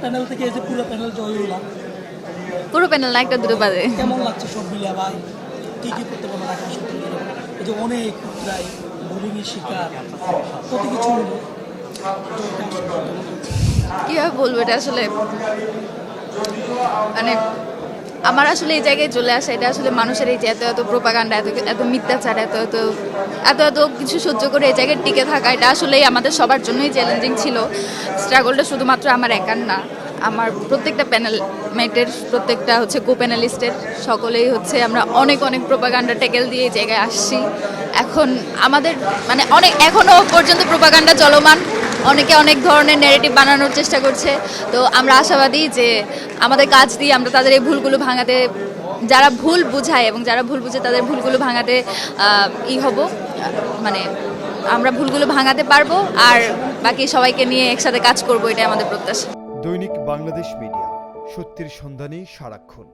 Panel থেকে এসে পুরো প্যানেল জয় হলাম পুরো প্যানেল না একটা দুটো বাজে। কেমন লাগছে সব মিলিয়ে ভাই? কি কি করতে পারব ঢাকা বিশ্ববিদ্যালয়ে এই যে অনেক প্রায় বোলিংয়ের শিকার কত কিছু হলো? কীভাবে বলব এটা আসলে? মানে আমার আসলে এই জায়গায় চলে আসা, এটা আসলে মানুষের এই যে এত এত প্রোপাগান্ডা এত এত মিথ্যাচার, এত এত এত এত কিছু সহ্য করে এই জায়গায় টিকে থাকা, এটা আসলেই আমাদের সবার জন্যই চ্যালেঞ্জিং ছিল। স্ট্রাগলটা শুধুমাত্র আমার একার না, আমার প্রত্যেকটা প্যানেল মেটের প্রত্যেকটা হচ্ছে কো প্যানেলিস্টের সকলেই হচ্ছে আমরা অনেক অনেক প্রোপাগান্ডা টেকেল দিয়ে এই জায়গায় আসছি। এখন আমাদের মানে অনেক এখনও পর্যন্ত প্রোপাগান্ডা চলমান। অনেকে অনেক ধরনের নেগেটিভ বানানোর চেষ্টা করছে। তো আমরা আশাবাদী যে আমাদের কাজ দিয়ে আমরা তাদের এই ভুলগুলো ভাঙাতে, যারা ভুল বুঝায় এবং যারা ভুল বুঝে তাদের ভুলগুলো ভাঙাতে ই হব। মানে আমরা ভুলগুলো ভাঙাতে পারব আর বাকি সবাইকে নিয়ে একসাথে কাজ করব, এটাই আমাদের প্রত্যাশা। দৈনিক বাংলাদেশ মিডিয়া, সত্যের সন্ধানে সারাক্ষণ।